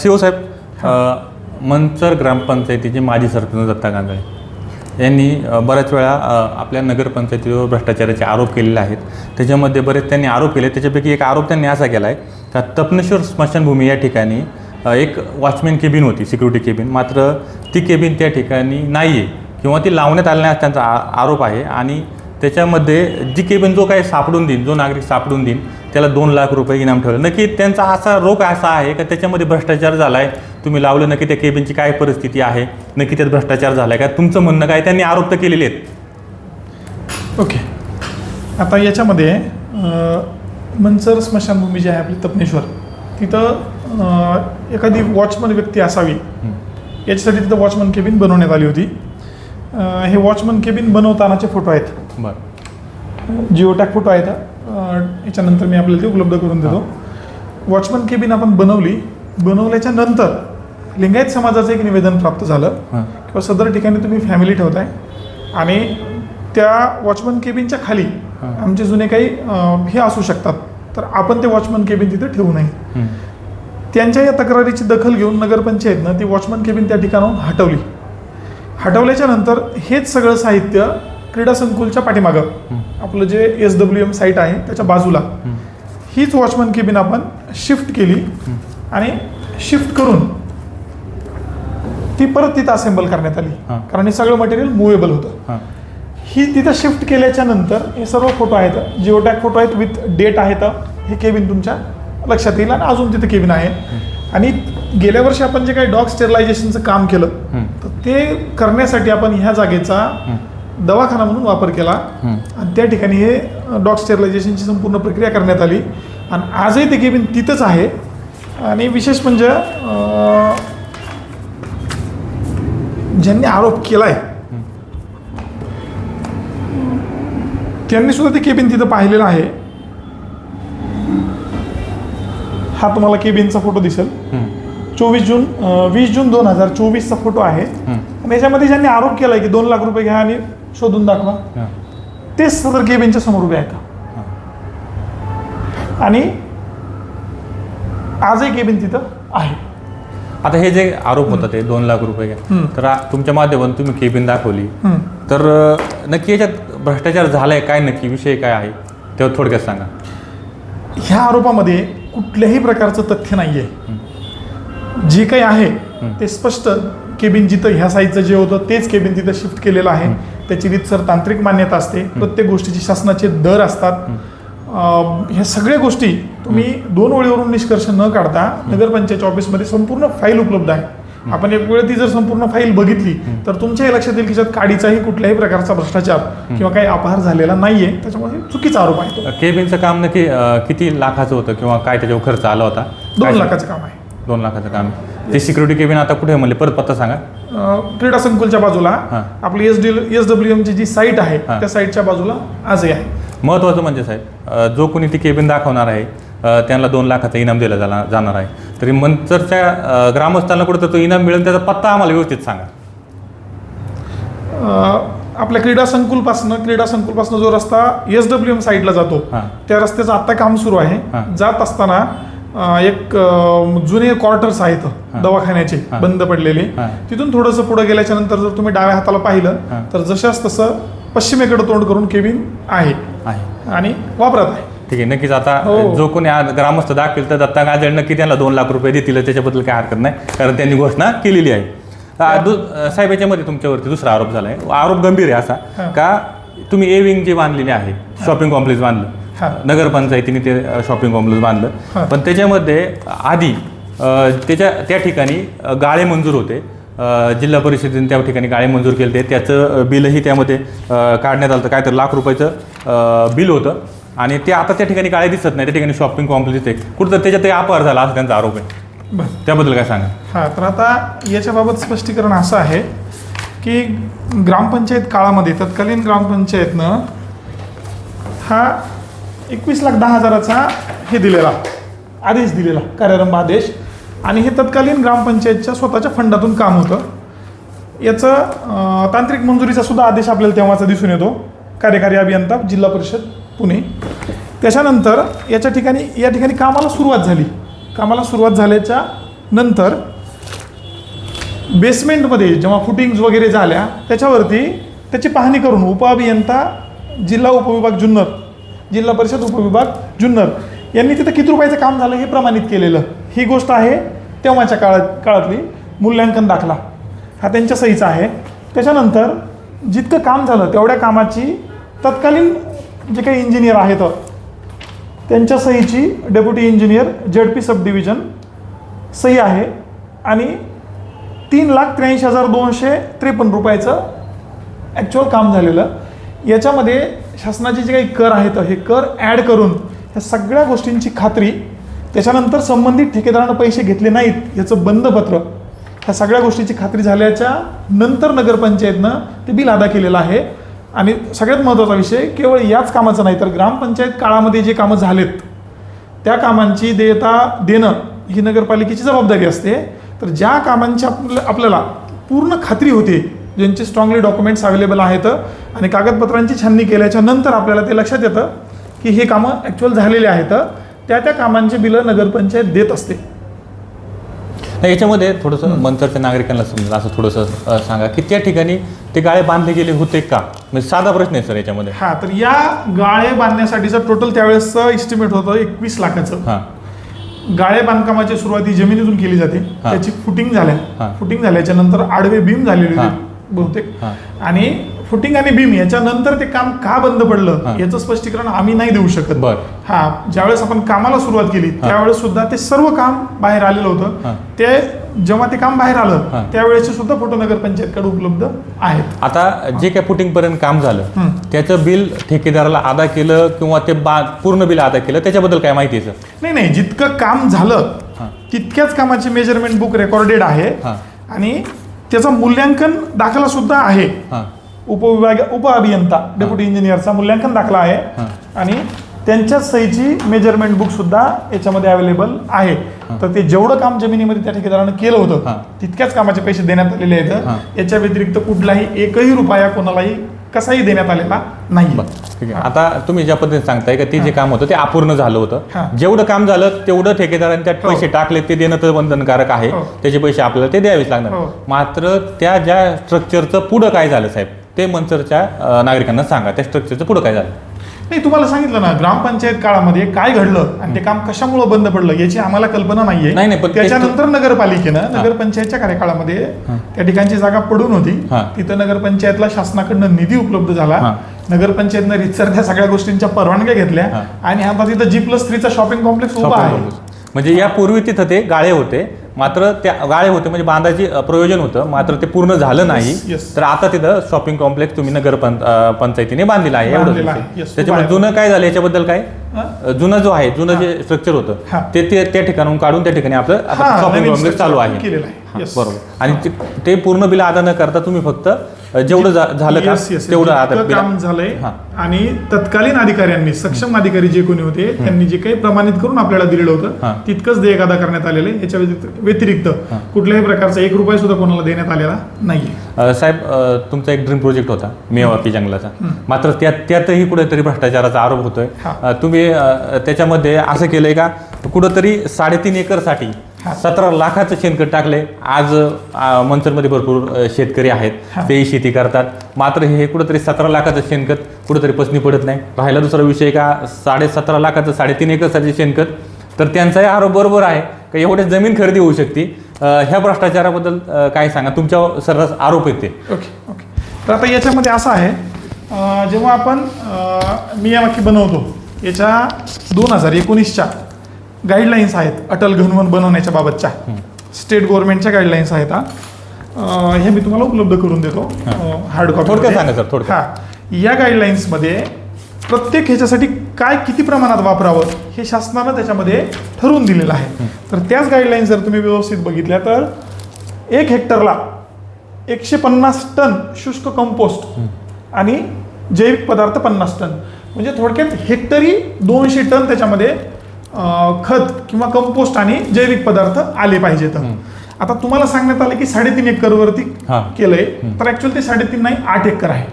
शिव साहेब मंचर ग्रामपंचायतीचे माजी सरपंच दत्ता गांधळे यांनी बऱ्याच वेळा आपल्या नगरपंचायतीवर भ्रष्टाचाराचे आरोप केलेले आहेत. त्याच्यामध्ये बरेच त्यांनी आरोप केले. त्याच्यापैकी एक आरोप त्यांनी असा केला आहे का तपनेश्वर स्मशानभूमी या ठिकाणी एक वॉचमॅन केबिन होती सिक्युरिटी केबिन. मात्र ती केबिन त्या ठिकाणी नाही आहे किंवा ती लावण्यात आली नाही त्यांचा आरोप आहे. आणि त्याच्यामध्ये जी केबिन जो काही सापडून देईन जो नागरिक सापडून देईन त्याला दोन लाख रुपये इनाम ठेवलं. नक्की त्यांचा असा रोग असा आहे का त्याच्यामध्ये भ्रष्टाचार झाला आहे तुम्ही लावलं नक्की त्या केबिनची काय परिस्थिती आहे? नक्की त्यात भ्रष्टाचार झाला आहे का? तुमचं म्हणणं काय? त्यांनी आरोप तर केलेले आहेत. ओके. आता याच्यामध्ये मंचर स्मशानभूमी जी आहे आपली तपनेश्वर तिथं एखादी वॉचमन व्यक्ती असावी. याच्यासाठी तिथं वॉचमन केबिन बनवण्यात आली होती. हे वॉचमन केबिन बनवतानाचे फोटो आहेत. बरं. जिओ टॅग फोटो आहेत अं, याच्यानंतर मी आपल्याला ते उपलब्ध करून देतो. वॉचमन केबिन आपण बनवली. बनवल्याच्या नंतर लिंगायत समाजाचं एक निवेदन प्राप्त झालं. किंवा सदर ठिकाणी तुम्ही फॅमिली ठेवताय. आणि त्या वॉचमन केबिनच्या खाली. आमचे जुने काही हे असू शकतात. तर आपण ते वॉचमन केबिन तिथे ठेवू नये. त्यांच्या या तक्रारीची दखल घेऊन नगरपंचायतनं ती वॉचमन केबिन त्या ठिकाणाहून हटवली. हटवल्याच्या नंतर हेच सगळं साहित्य क्रीडा संकुलच्या पाठीमागं. आपलं जे एस डब्ल्यू एम साईट आहे त्याच्या बाजूला. हीच वॉचमन केबिन आपण शिफ्ट केली आणि शिफ्ट करून ती परत तिथं असेंबल करण्यात आली. कारण हे सगळं मटेरियल मुवेबल होतं. हां. तिथं शिफ्ट केल्याच्यानंतर हे सर्व फोटो आहेत. जिओटॅग फोटो आहेत विथ डेट आहेत. हे केबिन तुमच्या लक्षात येईल आणि अजून तिथं केबिन आहे. आणि गेल्या वर्षी आपण जे काही डॉग स्टेरिलायझेशनचं काम केलं. तर ते करण्यासाठी आपण ह्या जागेचा. दवाखाना म्हणून वापर केला. आणि त्या ठिकाणी हे डॉग स्टेरिलायझेशनची संपूर्ण प्रक्रिया करण्यात आली आणि आजही ते केबिन तिथंच आहे आणि विशेष म्हणजे ज्यांनी आरोप केलाय त्यांनी सुद्धा ते केबिन तिथं पाहिलेलं आहे हा तुम्हाला केबिनचा फोटो दिसेल. चोवीस जून वीस जून दोन हजार चोवीसचा फोटो आहे. आणि याच्यामध्ये ज्यांनी आरोप केलाय की दोन लाख रुपये घ्या आणि शोधून दाखवा. तेच सदर केबिनच्या समोर उभे आहेत. आणि आजही केबिन तिथं आहे. आता हे जे आरोप होतात ते दोन लाख रुपये. तर तुमच्या माध्यमातून तुम्ही केबिन दाखवली. तर नक्की याच्यात भ्रष्टाचार झालाय काय नक्की? विषय काय आहे? तेव्हा थोडक्यात सांगा. ह्या आरोपामध्ये कुठल्याही प्रकारचं तथ्य नाही आहे जे काही आहे ते स्पष्ट केबिन जिथं ह्या साईजचं जे होतं तेच केबिन तिथं शिफ्ट केलेलं आहे. त्याची रीतसर तांत्रिक मान्यता असते. प्रत्येक गोष्टीचे शासनाचे दर असतात. ह्या सगळ्या गोष्टी तुम्ही दोन ओळीवरून निष्कर्ष न काढता नगरपंचायत ऑफिसमध्ये संपूर्ण फाईल उपलब्ध आहे. आपण एक वेळ ती जर संपूर्ण फाईल बघितली तर तुमच्याही लक्षात येईल की त्याच्यात काडीचाही कुठल्याही प्रकारचा भ्रष्टाचार किंवा काही अपहार झालेला नाहीये. त्याच्यामुळे चुकीचा आरोप आहे केबिनचं काम नक्की किती लाखाचं होतं किंवा काय त्याच्यावर खर्च आला होता? दोन लाखाचं काम आहे. दोन लाखाचं काम ते सिक्युरिटी केबिन आता कुठे आहे म्हणले परत पत्ता सांगा अं, क्रीडा संकुलच्या बाजूला हां. आपली एस डी एस डब्ल्यू एमची जी साईट आहे. त्या साईटच्या बाजूला आजही आहे महत्त्वाचं म्हणजे साहेब अ, जो कोणी ती केबिन दाखवणार आहे अ, त्यांना दोन लाखाचं इनाम दिलं जाणार जाणार आहे तरी मंचरच्या अ, ग्रामस्थांना कुठं तर तो इनाम मिळेल त्याचा पत्ता आम्हाला व्यवस्थित सांगा अं, आपल्या क्रीडा संकुलपासनं क्रीडा संकुलपासनं जो रस्ता एस डब्ल्यू एम साईडला जातो हां. त्या रस्त्याचं आता काम सुरू आहे हां. जात असताना एक जुने क्वार्टर्स आहेत दवाखान्याचे. बंद पडलेले. तिथून थोडंसं पुढे गेल्याच्यानंतर जर तुम्ही डाव्या हाताला पाहिलं. तर जशाच तसं पश्चिमेकडे तोंड करून केबिन आहे आणि वापरत आहे ठीक आहे नक्कीच आता हो. जो कोणी आज ग्रामस्थ दाखवेल तर दत्ता गाजळ नक्की त्यांना दोन लाख रुपये देतील त्याच्याबद्दल काय हरकत नाही कारण त्यांनी घोषणा केलेली आहे साहेब याच्यामध्ये तुमच्यावरती दुसरा आरोप झाला आहे आरोप गंभीर आहे असा. का तुम्ही ए विंग जे बांधलेले आहे शॉपिंग कॉम्प्लेक्स बांधलं. नगरपंचायतीने ते शॉपिंग कॉम्प्लेक्स बांधलं. पण त्याच्यामध्ये आधी त्याच्या त्या ठिकाणी गाळे मंजूर होते. जिल्हा परिषदेने त्या ठिकाणी गाळे मंजूर केले ते त्याचं बिलही त्यामध्ये काढण्यात आलं काय तर लाख रुपयाचं बिल होतं. आणि ते आता त्या ठिकाणी गाळे दिसत नाही. त्या ठिकाणी शॉपिंग कॉम्प्लेक्स आहे कुठं त्याच्यात ते अपहार झाला असा त्यांचा आरोप आहे. त्याबद्दल काय सांगा हा तर आता याच्याबाबत स्पष्टीकरण असं आहे की ग्रामपंचायत काळामध्ये तत्कालीन ग्रामपंचायतनं हा एकवीस लाख दहा हजाराचा हे दिलेला आदेश दिलेला कार्यारंभ आदेश. आणि हे तत्कालीन ग्रामपंचायतच्या स्वतःच्या फंडातून काम होतं. याचं तांत्रिक मंजुरीचा सुद्धा आदेश आपल्याला तेव्हाचा दिसून येतो. कार्यकारी अभियंता जिल्हा परिषद पुणे. त्याच्यानंतर याच्या ठिकाणी या ठिकाणी कामाला सुरुवात झाली. कामाला सुरुवात झाल्याच्यानंतर बेसमेंटमध्ये जेव्हा फुटिंग्ज वगैरे झाल्या त्याच्यावरती त्याची पाहणी करून उपअभियंता जिल्हा उपविभाग जुन्नर जिल्हा परिषद उपविभाग जुन्नर. यांनी तिथं किती रुपयाचं काम झालं हे प्रमाणित केलेलं. ही गोष्ट आहे तेव्हाच्या काळात काळातली मूल्यांकन दाखला. हा त्यांच्या सहीचा आहे. त्याच्यानंतर जितकं काम झालं तेवढ्या कामाची तत्कालीन जे काही इंजिनियर आहेत त्यांच्या सहीची deputy engineer Z P sub division सही आहे. आणि तीन लाख त्र्याऐंशी हजार दोनशे त्रेपन्न रुपयाचं ॲक्च्युअल काम झालेलं. याच्यामध्ये शासनाचे जे काही कर आहेत हे कर ॲड करून ह्या सगळ्या गोष्टींची खात्री त्याच्यानंतर संबंधित ठेकेदारानं पैसे घेतले नाहीत याचं बंदपत्र ह्या सगळ्या गोष्टीची खात्री झाल्याच्यानंतर नगरपंचायतनं ते बिल अदा केलेलं आहे. आणि सगळ्यात महत्त्वाचा विषय केवळ याच कामाचं नाही तर ग्रामपंचायत काळामध्ये जे कामं झालेत त्या कामांची देयता देणं ही नगरपालिकेची जबाबदारी असते. तर ज्या कामांची आपल्या आपल्याला पूर्ण खात्री होते ज्यांचे स्ट्रॉंगली डॉक्युमेंट्स अवेलेबल आहेत आणि कागदपत्रांची छाननी केल्याच्यानंतर आपल्याला ते लक्षात येतं की हे कामं ॲक्च्युअल झालेले आहेत. त्या त्या कामांची बिलं नगरपंचायत देत असते. नाही, याच्यामध्ये थोडंसं मंतरच्या नागरिकांना समजा असं थोडंसं सांगा की त्या ठिकाणी ते गाळे बांधले गेले होते का? म्हणजे साधा प्रश्न आहे सर याच्यामध्ये. हा तर या गाळे बांधण्यासाठीचं टोटल त्यावेळेसचं इस्टिमेट होतं एकवीस लाखाचं. हां. गाळे बांधकामाची सुरुवाती जमिनीतून केली जाते. त्याची फुटिंग झाल्या. फुटिंग झाल्याच्यानंतर आडवे बीम झालेले. होते. बहुतेक. आणि फुटिंग आणि बीम याच्यानंतर ते काम का बंद पडलं. याचं स्पष्टीकरण आम्ही नाही देऊ शकत बर हा ज्यावेळेस आपण कामाला सुरुवात केली. त्यावेळेस सुद्धा ते सर्व काम बाहेर आलेलं. होतं ते जेव्हा ते काम बाहेर. आलं त्यावेळेचे सुद्धा फोटो नगरपंचायतकडे उपलब्ध आहेत आता जे काय पुटिंग पर्यंत काम झालं. त्याचं बिल ठेकेदाराला अदा केलं किंवा ते पूर्ण बिल अदा केलं त्याच्याबद्दल काय माहिती आहे सर नाही नाही जितकं काम झालं. तितक्याच कामाची मेजरमेंट बुक रेकॉर्डेड आहे. आणि त्याचं मूल्यांकन दाखला सुद्धा आहे. हां. उपविभाग उप अभियंता डेप्युटी इंजिनियरचा मूल्यांकन दाखला आहे. आणि त्यांच्याच सहीची मेजरमेंट बुक सुद्धा याच्यामध्ये अवेलेबल आहे. तर ते जेवढं काम जमिनीमध्ये त्या ठेकेदारानं केलं होतं. तितक्याच कामाचे पैसे देण्यात आलेले. आहेत. याच्या व्यतिरिक्त कुठलाही एकही रुपया कोणालाही कसाही देण्यात आलेला नाही बरं ठीक आहे. आता तुम्ही ज्या पद्धतीने सांगताय का ते जे काम होतं ते अपूर्ण झालं हा. होतं जेवढं काम झालं तेवढं ठेकेदाराने त्यात हो. पैसे टाकले ते देणं तर बंधनकारक आहे. हो. त्याचे पैसे आपल्याला ते द्यावेच लागणार. हो. मात्र त्या ज्या स्ट्रक्चरचं पुढं काय झालं साहेब? ते मंचरच्या अं, नागरिकांना सांगा. त्या स्ट्रक्चरचं पुढं काय झालं? नाही तुम्हाला सांगितलं ना ग्रामपंचायत काळामध्ये काय घडलं आणि ते काम कशामुळे बंद पडलं याची आम्हाला कल्पना नाहीये नाही, नाही, पण ते- त्याच्यानंतर नगरपालिकेनं नगरपंचायतच्या कार्यकाळामध्ये त्या ठिकाणची जागा पडून होती हा. तिथं नगरपंचायतला शासनाकडनं निधी उपलब्ध झाला हा. नगरपंचायतनं रितसर त्या सगळ्या गोष्टींच्या परवानग्या घेतल्या हा. आणि आता तिथं जी प्लस थ्रीचा शॉपिंग कॉम्प्लेक्स उभा आहे. म्हणजे यापूर्वी तिथं ते गाळे होते मात्र त्या गाळे होते म्हणजे बांधायची प्रयोजन होतं मात्र ते पूर्ण झालं नाही yes. तर आता तिथं शॉपिंग कॉम्प्लेक्स तुम्ही नगर पंचायतीने बांधलेला आहे. Yes, त्याच्यामुळे. जुनं काय झालं याच्याबद्दल काय जुनं जो आहे जुनं जे स्ट्रक्चर होतं. ते ते त्या ठिकाणून काढून त्या ठिकाणी आपलं शॉपिंग कॉम्प्लेक्स चालू आहे. बरोबर आणि ते- पूर्ण बिल अदा न करता तुम्ही फक्त जेवढं झालं का. तेवढं आता काम झालंय. आणि तत्कालीन अधिकाऱ्यांनी सक्षम अधिकारी जे कोणी होते त्यांनी जे काही प्रमाणित करून आपल्याला दिलेलं. होतं तितकंच देयक अदा करण्यात आलेलं आहे. याच्या व्यतिरिक्त- कुठल्याही प्रकारचा एक रुपया सुद्धा कोणाला देण्यात आलेला नाहीये. अ, साहेब तुमचा एक ड्रीम प्रोजेक्ट होता मेवाकी जंगलाचा. मात्र त्यात त्यातही कुठेतरी भ्रष्टाचाराचा आरोप होतोय. तुम्ही त्याच्यामध्ये असं केलंय का? कुठंतरी साडेतीन एकरसाठी. सतरा लाखाचं शेणखत टाकले आज मंचरमध्ये भरपूर शेतकरी आहेत. तेही शेती करतात. मात्र हे कुठंतरी सतरा लाखाचं शेणखत कुठंतरी पसनी पडत नाही. राहिला दुसरा विषय का साडे सतरा लाखाचं साडेतीन एकरसाठी शेणखत तर त्यांचाही आरोप बरोबर आहे का एवढे जमीन खरेदी होऊ शकते? ह्या भ्रष्टाचाराबद्दल काय सांगा? तुमच्यावर सर्रास आरोप येते ओके ओके. तर आता याच्यामध्ये असं आहे जेव्हा आपण अं, मियावाकी बनवतो याच्या दोन हजार एकोणीसच्या गाईडलाईन्स आहेत अटल घनवन बनवण्याच्या बाबतच्या. स्टेट गव्हर्नमेंटच्या गाईडलाईन्स आहेत हा. हे मी तुम्हाला उपलब्ध करून देतो हार्ड कॉपी थोडक्यात सांगा सर, थोडक्यात. हा. या गाईडलाईन्समध्ये प्रत्येक ह्याच्यासाठी काय किती प्रमाणात वापरावं हे शासनानं त्याच्यामध्ये ठरवून दिलेलं आहे. तर त्याच गाईडलाईन्स जर तुम्ही व्यवस्थित बघितल्या तर एक हेक्टरला एकशे पन्नास टन शुष्क कंपोस्ट आणि जैविक पदार्थ पन्नास टन. म्हणजे थोडक्यात हेक्टरी दोनशे टन त्याच्यामध्ये खत किंवा कंपोस्ट आणि जैविक पदार्थ आले पाहिजेत. आता तुम्हाला सांगण्यात आलं की साडेतीन एकरवरती हा. केलंय तर ऍक्च्युअली ते साडेतीन नाही आठ एकर आहे.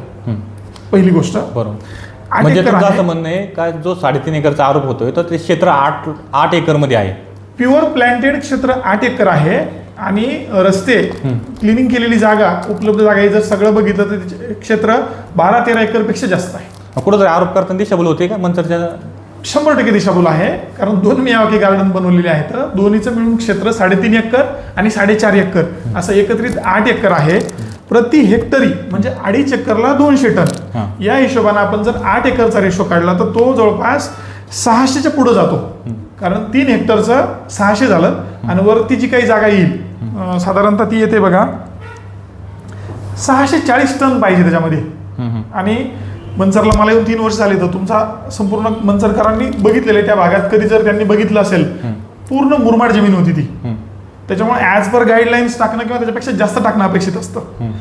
पहिली गोष्ट. बरोबर. म्हणजे एकर तुमचं. असं म्हणणं आहे का जो साडेतीन एकरचा आरोप होतोय तर ते क्षेत्र आठ आठ एकरमध्ये आहे? प्युअर प्लॅन्टेड क्षेत्र आठ एकर आहे आणि रस्ते क्लिनिंग केलेली जागा उपलब्ध जागा हे जर सगळं बघितलं तर क्षेत्र बारा तेरा एकरपेक्षा जास्त आहे. कुठंतरी आरोप करताना दिशाभूल होते का? मंतरच्या शंभर टक्के दिशाभूल आहे. कारण दोन मियावाकी गार्डन बनवलेले आहेत. दोन्हीचं मिळून क्षेत्र साडेतीन एकर आणि साडेचार एकर. असं एकत्रित आठ एकर आहे. प्रति हेक्टरी म्हणजे अडीच एकरला दोनशे. टन. या हिशोबाने आपण जर आठ एकरचा रेशो काढला तर तो जवळपास सहाशेच्या पुढे जातो. कारण तीन हेक्टरचं सहाशे झालं आणि वरती जी काही जागा येईल साधारणतः ती येते बघा सहाशे चाळीस टन पाहिजे त्याच्यामध्ये. आणि मनसरला मला येऊन तीन वर्ष झाले तर तुमचा संपूर्ण मनसरकरांनी बघितलेलं आहे. त्या भागात कधी जर त्यांनी बघितलं असेल पूर्ण मुरमाड जमीन होती ती. त्याच्यामुळे ॲज पर गाईडलाईन्स टाकणं किंवा त्याच्यापेक्षा जास्त टाकणं अपेक्षित असतं.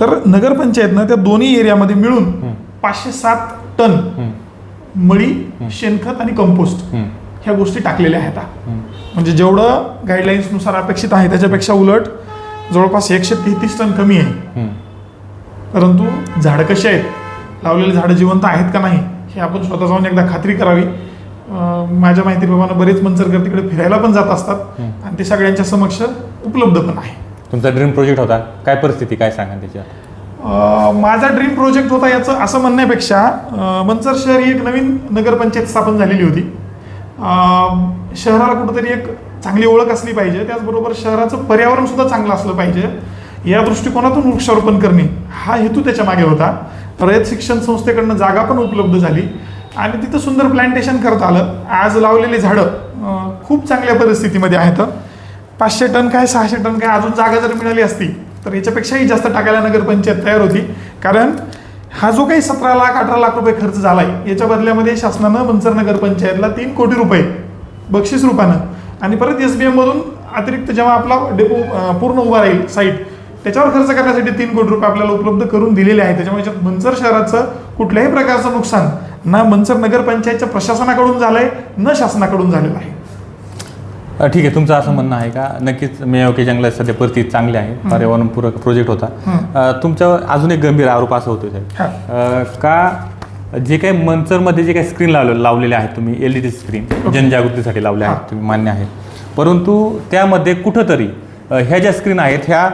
तर नगरपंचायतनं त्या दोन्ही एरियामध्ये मिळून पाचशे सात टन मळी शेणखत आणि कंपोस्ट ह्या गोष्टी टाकलेल्या आहेत. म्हणजे जेवढं गाईडलाईन्सनुसार अपेक्षित आहे त्याच्यापेक्षा उलट जवळपास एकशे तेहतीस टन कमी आहे. परंतु झाडं कशी आहेत? लावलेली झाडं जिवंत आहेत का नाही हे आपण स्वतः जाऊन एकदा खात्री करावी. माझ्या माहितीप्रमाणे बरेच मंचरकर तिकडे फिरायला पण जात असतात. आणि ते सगळ्यांच्या समक्ष उपलब्ध पण आहे. तुमचा ड्रीम प्रोजेक्ट होता. काय परिस्थिती काय सांगा त्याच्यावर? अं, माझा ड्रीम प्रोजेक्ट होता याचं असं म्हणण्यापेक्षा मंचर शहर ही एक नवीन नगरपंचायत स्थापन झालेली होती. शहराला कुठंतरी एक चांगली ओळख असली पाहिजे. त्याचबरोबर शहराचं पर्यावरण सुद्धा चांगलं असलं पाहिजे. या दृष्टिकोनातून वृक्षारोपण करणे हा हेतू त्याच्यामागे होता. रयत शिक्षण संस्थेकडनं जागा पण उपलब्ध झाली. आणि तिथं सुंदर प्लांटेशन करता आलं. आज लावलेली झाडं खूप चांगल्या परिस्थितीमध्ये आहेत. पाचशे टन काय सहाशे टन काय अजून जागा जर मिळाली असती तर याच्यापेक्षाही जास्त टाकायला नगरपंचायत तयार होती. कारण हा जो काही सतरा लाख अठरा लाख रुपये खर्च झाला आहे याच्या बदल्यामध्ये शासनानं मंचर नगरपंचायतला तीन कोटी रुपये बक्षीस रूपानं. आणि परत एस बी एममधून अतिरिक्त जेव्हा आपला डेपो पूर्ण उभा राहील साईट त्याच्यावर खर्च करण्यासाठी तीन कोटी रुपये आपल्याला उपलब्ध करून दिलेले आहेत. त्याच्यामुळे याच्यात मंचर शहराचं कुठल्याही प्रकारचं नुकसान ना मंचर नगरपंचायतच्या प्रशासनाकडून झालंय न शासनाकडून झालेलं आहे. ठीक आहे. तुमचं असं म्हणणं आहे का? नक्कीच मेयोके जंगलात सध्या परिस्थिती चांगली आहे. पर्यावरणपूरक प्रोजेक्ट होता. तुमच्यावर अजून एक गंभीर आरोप असा होतो साहेब. का जे काही मंचरमध्ये जे काही स्क्रीन लावले लावलेले आहेत तुम्ही एल ई डी स्क्रीन जनजागृतीसाठी लावले आहेत तुम्ही मान्य आहे. परंतु त्यामध्ये कुठंतरी ह्या ज्या स्क्रीन आहेत ह्या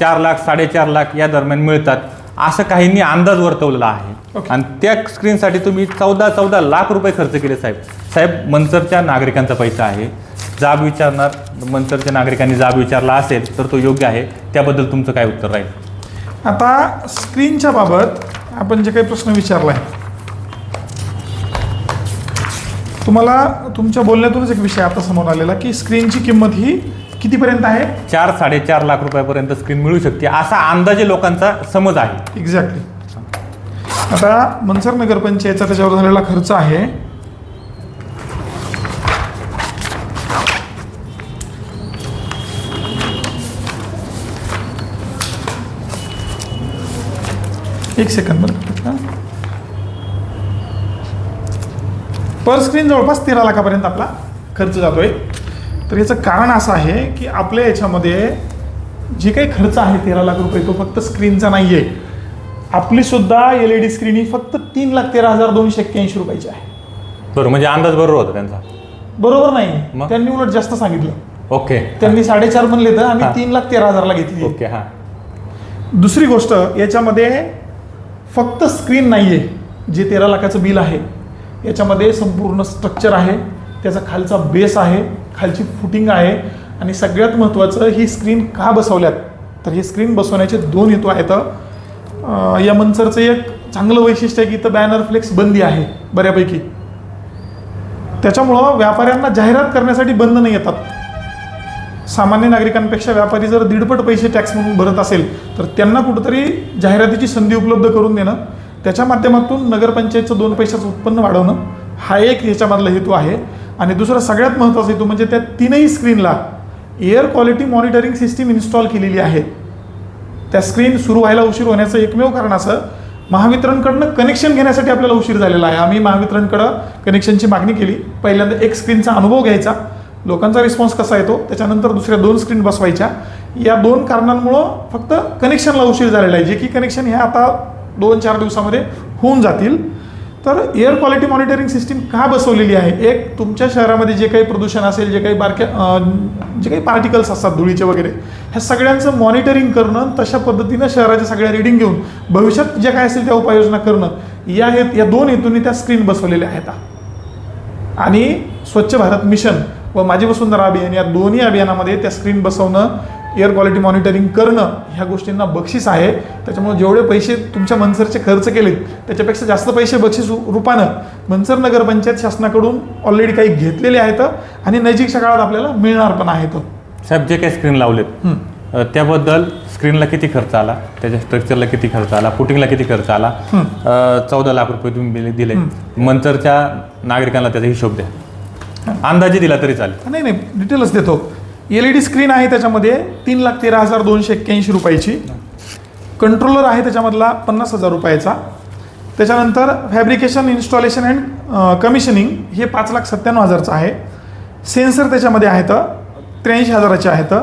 चार लाख साडेचार लाख या दरम्यान मिळतात. असं काहींनी अंदाज वर्तवलेला आहे. आणि त्या स्क्रीनसाठी तुम्ही चौदा चौदा लाख रुपये खर्च केले साहेब. साहेब मंचरच्या नागरिकांचा पैसा आहे. जाब विचारणार मंचरच्या नागरिकांनी जाब विचारला असेल तर तो योग्य आहे. त्याबद्दल तुमचं काय उत्तर राहील? आता स्क्रीनच्या बाबत आपण जे काही प्रश्न विचारलाय तुम्हाला तुमच्या बोलण्यातूनच एक विषय आता समोर आलेला की स्क्रीनची किंमत ही कितीपर्यंत आहे? चार साडेचार लाख रुपयापर्यंत स्क्रीन मिळू शकते. असा अंदाजे लोकांचा समज आहे. एक्झॅक्टली आता मनसर नगरपंचायतचा त्याच्यावर झालेला खर्च आहे. एक सेकंद बरं. पर स्क्रीन जवळपास तेरा लाखापर्यंत आपला खर्च जातोय. तर याचं कारण असं आहे की आपल्या याच्यामध्ये जे काही खर्च आहे तेरा लाख रुपये तो फक्त स्क्रीनचा नाही आहे आपली सुद्धा एल ई डी स्क्रीन ही फक्त तीन लाख तेरा हजार दोनशे एक्क्याऐंशी रुपयाची आहे. बरं म्हणजे अंदाज बरोबर होता त्यांचा? बरोबर नाही. मग? त्यांनी उलट जास्त सांगितलं. ओके. त्यांनी साडेचार म्हणले तर आम्ही हा. तीन लाख तेरा हजारला घेतली. ओके हां. दुसरी गोष्ट याच्यामध्ये फक्त स्क्रीन नाही आहे जे तेरा लाखाचं बिल आहे. याच्यामध्ये संपूर्ण स्ट्रक्चर आहे त्याचा खालचा बेस आहे खालची फुटिंग आहे आणि सगळ्यात महत्त्वाचं ही स्क्रीन का बसवल्यात? तर हे स्क्रीन बसवण्याचे दोन हेतू आहेत. या मंचरचं एक चांगलं वैशिष्ट्य आहे की इथं बॅनर फ्लेक्स बंदी आहे बऱ्यापैकी. त्याच्यामुळं व्यापाऱ्यांना जाहिरात करण्यासाठी बंद नाही येतात. सामान्य नागरिकांपेक्षा व्यापारी जर दीडपट पैसे टॅक्स म्हणून भरत असेल तर त्यांना कुठंतरी जाहिरातीची संधी उपलब्ध करून देणं त्याच्या माध्यमातून नगरपंचायतचं दोन पैशाचं उत्पन्न वाढवणं हा एक याच्यामधला हेतू आहे. आणि दुसरं सगळ्यात महत्त्वाचं येतो म्हणजे त्या तीनही स्क्रीनला air quality monitoring system install केलेली आहे. त्या स्क्रीन सुरू व्हायला उशीर होण्याचं एकमेव कारण असं महावितरणकडनं कनेक्शन घेण्यासाठी आपल्याला उशीर झालेला आहे. आम्ही महावितरणकडं कनेक्शनची मागणी केली. पहिल्यांदा एक स्क्रीनचा अनुभव घ्यायचा. लोकांचा रिस्पॉन्स कसा येतो? त्याच्यानंतर दुसऱ्या दोन स्क्रीन बसवायच्या. या दोन कारणांमुळं फक्त कनेक्शनला उशीर झालेला आहे. जे की कनेक्शन हे आता दोन चार दिवसामध्ये होऊन जातील. तर एअर क्वालिटी मॉनिटरिंग सिस्टीम का बसवलेली आहे? एक तुमच्या शहरामध्ये जे काही प्रदूषण असेल जे काही बारक्या जे काही पार्टिकल्स असतात धुळीचे वगैरे ह्या सगळ्यांचं मॉनिटरिंग करणं तशा पद्धतीनं शहराच्या सगळ्या रिडिंग घेऊन भविष्यात जे काय असेल त्या उपाययोजना करणं या हे या दोन हेतूंनी त्या स्क्रीन बसवलेल्या आहेत. आणि स्वच्छ भारत मिशन व माझी वसुंधरा अभियान या दोन्ही अभियानामध्ये त्या स्क्रीन बसवणं एअर क्वालिटी मॉनिटरिंग करणं ह्या गोष्टींना बक्षीस आहे. त्याच्यामुळे जेवढे पैसे तुमच्या मनसरचे खर्च केलेत त्याच्यापेक्षा जास्त पैसे बक्षीस रूपानं मनसर नगरपंचायत शासनाकडून ऑलरेडी काही घेतलेले आहेत आणि नजीकच्या काळात आपल्याला मिळणार पण आहेत. साहेब जे काही स्क्रीन लावलेत त्याबद्दल स्क्रीनला किती खर्च आला? त्याच्या स्ट्रक्चरला किती खर्च आला? पुटिंगला किती खर्च आला? चौदा लाख रुपये तुम्ही दिले मंतरच्या नागरिकांना त्याचा हिशोब द्या. अंदाजे दिला तरी चालेल. नाही नाही डिटेलच देतो. एल ई डी स्क्रीन आहे त्याच्यामध्ये तीन लाख तेरा हजार दोनशे एक्क्याऐंशी रुपयाची. कंट्रोलर आहे त्याच्यामधला पन्नास हजार रुपयाचा. त्याच्यानंतर फॅब्रिकेशन इन्स्टॉलेशन अँड कमिशनिंग हे पाच लाख सत्त्याण्णव हजारचं आहे. सेन्सर त्याच्यामध्ये आहेत त्र्याऐंशी हजाराचे आहेत.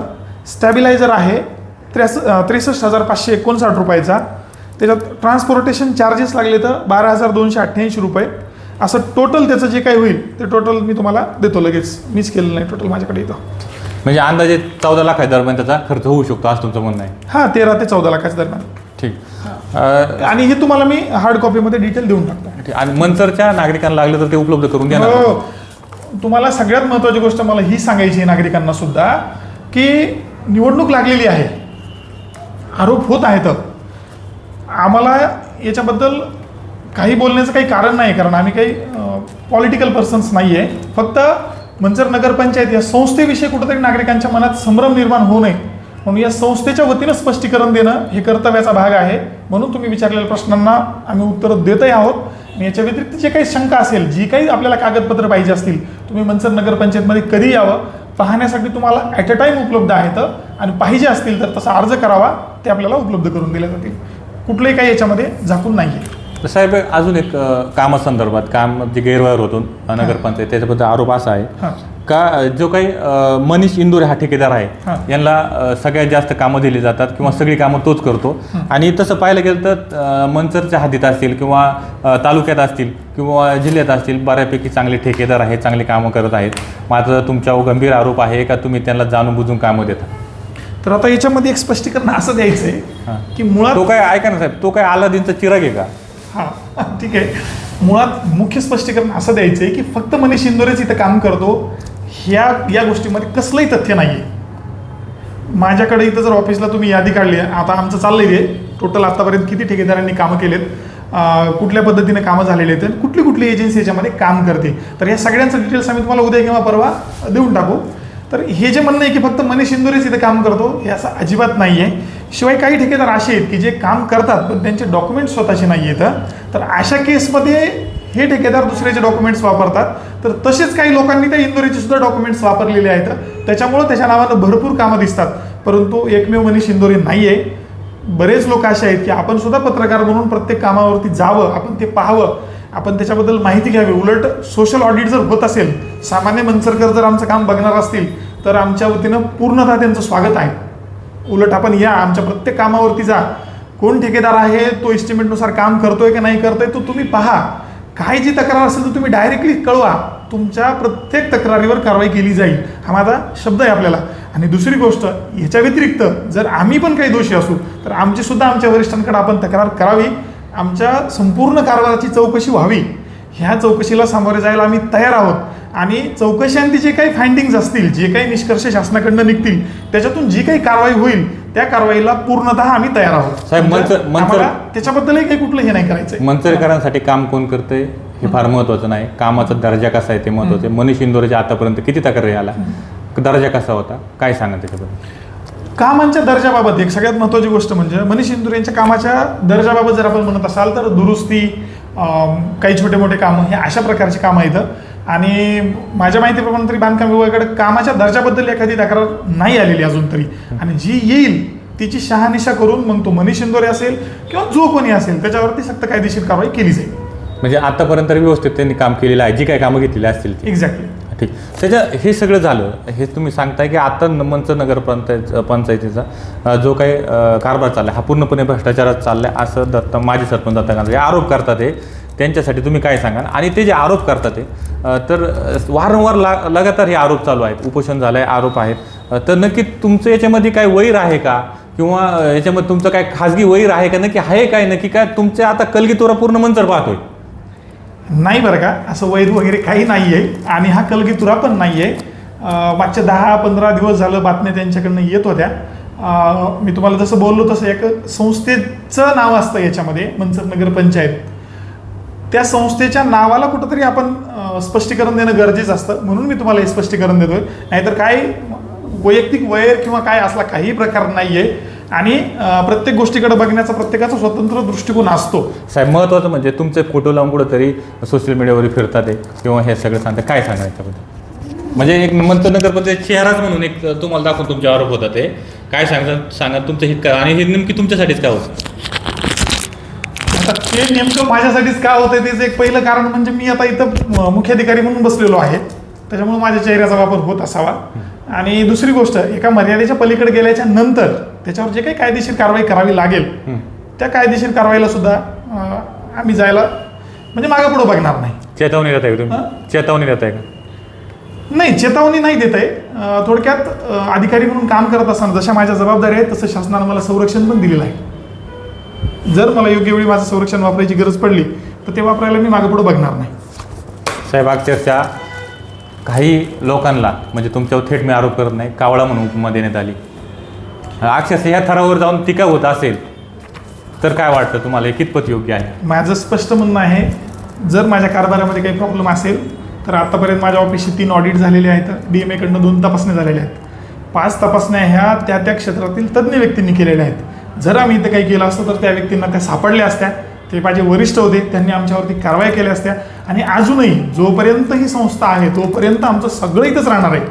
स्टॅबिलायझर आहे त्रेस त्रेसष्ट हजार पाचशे एकोणसाठ रुपयाचा. त्याच्यात ट्रान्सपोर्टेशन चार्जेस लागले तर बारा हजार दोनशे अठ्ठ्याऐंशी रुपये. असं टोटल त्याचं जे काही होईल ते टोटल मी तुम्हाला देतो लगेच. मीच केलेलं नाही टोटल माझ्याकडे इथं म्हणजे अंदाजे चौदा लाख दरम्यान त्याचा खर्च होऊ शकतो असं तुमचं म्हणणं आहे. हां तेरा ते चौदा लाखाच्या दरम्यान. ठीक. अ, आणि हे तुम्हाला मी हार्ड कॉपीमध्ये डिटेल देऊन टाकतो. ठीक. आणि मनसरच्या नागरिकांना लागलं तर ते उपलब्ध करून द्या ना? हो. तुम्हाला सगळ्यात महत्त्वाची गोष्ट मला ही सांगायची आहे नागरिकांना सुद्धा की निवडणूक लागलेली आहे. आरोप होत आहेत. आम्हाला याच्याबद्दल काही बोलण्याचं काही कारण नाही कारण आम्ही काही पॉलिटिकल पर्सन्स नाही आहे फक्त मंचर नगरपंचायत या संस्थेविषयी कुठंतरी नागरिकांच्या मनात संभ्रम निर्माण होऊ नये. म्हणून या संस्थेच्या वतीनं स्पष्टीकरण देणं हे कर्तव्याचा भाग आहे. म्हणून तुम्ही विचारलेल्या प्रश्नांना आम्ही उत्तरं देतही आहोत. याच्या व्यतिरिक्त जे काही शंका असेल जी काही आपल्याला कागदपत्र पाहिजे असतील तुम्ही मंचर नगरपंचायतमध्ये कधी यावं. पाहण्यासाठी तुम्हाला ॲट अ टाईम उपलब्ध आहेत. आणि पाहिजे असतील तर तसा अर्ज करावा. ते आपल्याला उपलब्ध करून दिले जातील. कुठलंही काही याच्यामध्ये झाकून नाही आहे साहेब अजून एक अ, कामासंदर्भात काम जे गैरव्यवहार होतो नगरपंचायत त्याच्याबद्दल आरोप असा आहे हां. का अ, जो काही अ, मनीष इंदोरे हा ठेकेदार आहे. यांना अ, सगळ्यात जास्त कामं दिली जातात किंवा सगळी कामं तोच करतो? आणि तसं पाहायला गेलं तर अ, मंचरच्या हद्दीत असतील किंवा अ, तालुक्यात असतील किंवा जिल्ह्यात असतील बऱ्यापैकी चांगले ठेकेदार आहेत चांगली कामं करत आहेत. मात्र तुमच्यावर गंभीर आरोप आहे का तुम्ही त्यांना जाणून बुजून कामं देता? तर आता याच्यामध्ये एक स्पष्टीकरण असं द्यायचं. आहे की मुळात तो काय ऐका ना साहेब तो काय अलादीनचा चिराग आहे का? हां ठीक आहे. मुळात मुख्य स्पष्टीकरण असं द्यायचं आहे की फक्त मनीष इंदोरेच इथं काम करतो ह्या या गोष्टीमध्ये कसलंही तथ्य नाही आहे माझ्याकडे इथं जर ऑफिसला तुम्ही यादी काढली आहे आता आमचं चाललंय ते टोटल आतापर्यंत किती ठेकेदारांनी कामं केलेत? कुठल्या पद्धतीने कामं झालेली आहेत? कुठली कुठली एजन्सी याच्यामध्ये काम करते? तर या सगळ्यांचं डिटेल्स आम्ही तुम्हाला उद्या किंवा परवा देऊन टाकू. तर हे जे म्हणणं आहे की फक्त मनीष इंदोरेच इथं काम करतो हे असं अजिबात नाही आहे शिवाय काही ठेकेदार असे आहेत की जे काम करतात पण त्यांचे डॉक्युमेंट स्वतःचे नाही आहेत तर अशा केसमध्ये हे ठेकेदार दुसऱ्याचे डॉक्युमेंट्स वापरतात. तर तसेच काही लोकांनी त्या इंदोरीचे सुद्धा डॉक्युमेंट्स वापरलेले आहेत त्याच्यामुळं त्याच्या नावानं भरपूर कामं दिसतात. परंतु एकमेव मनीष इंदोरी नाही आहे बरेच लोक असे आहेत की आपण सुद्धा पत्रकार म्हणून प्रत्येक कामावरती जावं आपण ते पाहावं. आपण त्याच्याबद्दल माहिती घ्यावी. उलट सोशल ऑडिट जर होत असेल सामान्य मनसरकर जर आमचं काम बघणार असतील तर आमच्या वतीनं पूर्णतः त्यांचं स्वागत आहे. उलट आपण या आमच्या प्रत्येक कामावरती जा. कोण ठेकेदार आहे तो इस्टिमेटनुसार काम करतोय की नाही करतोय तो तुम्ही पहा. काय जी तक्रार असेल तर तुम्ही डायरेक्टली कळवा. तुमच्या प्रत्येक तक्रारीवर कारवाई केली जाईल. हा माझा शब्द आहे आपल्याला. आणि दुसरी गोष्ट ह्याच्या व्यतिरिक्त जर आम्ही पण काही दोषी असू तर आमची सुद्धा आमच्या वरिष्ठांकडे आपण तक्रार करावी. आमच्या संपूर्ण कारभाराची चौकशी व्हावी. ह्या चौकशीला सामोरे जायला आम्ही तयार आहोत. आणि चौकशांती जे काही फाइंडिंग्ज असतील जे काही निष्कर्ष शासनाकडनं निघतील त्याच्यातून जी काही कारवाई होईल त्या कारवाईला पूर्णतः आम्ही तयार आहोत. साहेब, म्हणजे त्याच्याबद्दलही काही कुठलं हे नाही करायचं मंचरकरांसाठी काम कोण करतंय हे फार महत्वाचं नाही. कामाचा दर्जा कसा आहे ते महत्वाचं आहे. मनीष इंदोरच्या आतापर्यंत किती तक्रारी आला दर्जा कसा होता? काय सांगा त्याच्याबद्दल? कामांच्या दर्जाबाबत एक सगळ्यात महत्त्वाची गोष्ट म्हणजे मनीष इंदूर यांच्या कामाच्या दर्जाबाबत जर आपण म्हणत असाल तर दुरुस्ती काही छोटे मोठे कामं हे अशा प्रकारची कामं आहेत. आणि माझ्या माहितीप्रमाणे तरी बांधकाम विभागाकडे कामाच्या दर्जाबद्दल एखादी तक्रार नाही आलेली अजून तरी. आणि जी येईल तिची शहानिशा करून मग तो मनीष इंदोरे असेल किंवा जो कोणी असेल त्याच्यावरती सक्त कायदेशीर कारवाई केली जाईल. म्हणजे आतापर्यंत तरी व्यवस्थित त्यांनी काम केलेलं आहे जी काही कामं घेतलेली असतील ती. एक्झॅक्टली ठीक. त्याच्या हे सगळं झालं हे तुम्ही सांगताय की आता मंच नगर पंचायत पंचायतीचा जो काही कारभार चाललाय हा पूर्णपणे भ्रष्टाचारात चाललाय असं दत्त माजी सरपंच दत्ता गांधी आरोप करतात हे. त्यांच्यासाठी तुम्ही काय सांगाल? आणि ते जे आरोप करतात ते तर वारंवार ला लगातार हे आरोप चालू आहेत. उपोषण झालं आहे आरोप आहेत. तर नक्की तुमचं याच्यामध्ये काय वैर आहे का? किंवा याच्यामध्ये तुमचं काय खाजगी वैर आहे का? नक्की आहे काय? नक्की काय? तुमच्या आता कलगीतोरा पूर्ण मंचर पाहतोय. नाही बरं का? असं वैर वगैरे काही नाही आहे आणि हा कलगीतुरा पण नाही आहे मागच्या दहा पंधरा दिवस झालं बातम्या त्यांच्याकडनं येत होत्या. मी तुम्हाला जसं बोललो तसं एक संस्थेचं नाव असतं याच्यामध्ये मनसर नगर पंचायत. त्या संस्थेच्या नावाला कुठंतरी आपण स्पष्टीकरण देणं गरजेचं असतं. म्हणून मी तुम्हाला हे स्पष्टीकरण देतोय. नाहीतर काय वैयक्तिक वैर किंवा काय असला काही प्रकार नाही आहे आणि प्रत्येक गोष्टीकडे बघण्याचा प्रत्येकाचा स्वतंत्र दृष्टिकोन असतो. साहेब महत्त्वाचं म्हणजे तुमचे फोटो लावून कुठंतरी सोशल मीडियावर फिरतात ते किंवा हे सगळं सांगतात. काय सांगा याच्याबद्दल? म्हणजे एक मंत्र नगरपंचायत चेहराच म्हणून एक तुम्हाला दाखवून तुमचे आरोप होतात ते काय सांगतात सांगा तुमचं हित करा. आणि हे नेमकी तुमच्यासाठीच काय होतं? आता ते नेमकं माझ्यासाठीच का होतंय त्याचं एक पहिलं कारण म्हणजे मी आता इथं मुख्याधिकारी म्हणून बसलेलो आहे. त्याच्यामुळे माझ्या चेहऱ्याचा वापर होत असावा. आणि दुसरी गोष्ट एका मर्यादेच्या पलीकडे गेल्याच्यानंतर त्याच्यावर जे काही कायदेशीर कारवाई करावी लागेल त्या कायदेशीर कारवाईला सुद्धा आम्ही जायला म्हणजे मागे पुढे बघणार नाही. चेतावणी देत आहे तुम्ही? हां? चेतावणी देत आहे का? नाही चेतावणी नाही देत आहे. थोडक्यात अधिकारी म्हणून काम करत असताना जशा माझ्या जबाबदारी आहेत तसं शासनानं मला संरक्षण पण दिलेलं आहे. जर मला योग्य वेळी माझं संरक्षण वापरायची गरज पडली तर ते वापरायला मी मागे पुढे बघणार नाही. साहेब अक्षरशः काही लोकांना म्हणजे तुमच्यावर थेट मी आरोप करत नाही कावळा म्हणून उपमा देण्यात आली. अक्षरशः ह्या थरावर जाऊन टीका होत असेल तर काय वाटतं तुम्हाला? हे कितपत योग्य आहे? माझं स्पष्ट म्हणणं आहे जर माझ्या कारभारामध्ये काही प्रॉब्लेम असेल तर आतापर्यंत माझ्या ऑफिसची तीन ऑडिट झालेले आहेत डी एम एकडनं दोन तपासण्या झालेल्या आहेत. पाच तपासण्या ह्या त्या त्या क्षेत्रातील तज्ज्ञ व्यक्तींनी केलेल्या आहेत. जर आम्ही इथं काही केलं असतं तर त्या व्यक्तींना त्या सापडल्या असत्या. ते माझे वरिष्ठ होते त्यांनी आमच्यावरती कारवाई केल्या असत्या. आणि अजूनही जोपर्यंत ही संस्था आहे तोपर्यंत आमचं सगळं इथंच राहणार आहे.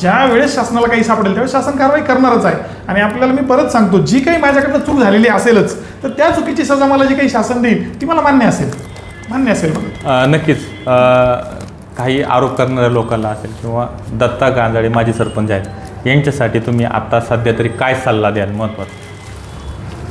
ज्या वेळेस शासनाला काही सापडेल त्यावेळेस शासन कारवाई करणारच आहे. आणि आपल्याला मी परत सांगतो जी काही माझ्याकडनं चूक झालेली असेलच तर त्या चुकीची सजा मला जी काही शासन देईल ती मला मान्य असेल. मान्य असेल मला. नक्कीच. काही आरोप करणाऱ्या लोकांना असेल किंवा दत्ता गांजाळे माजी सरपंच आहेत यांच्यासाठी तुम्ही आत्ता सध्या तरी काय सल्ला द्याल? महत्त्वाचा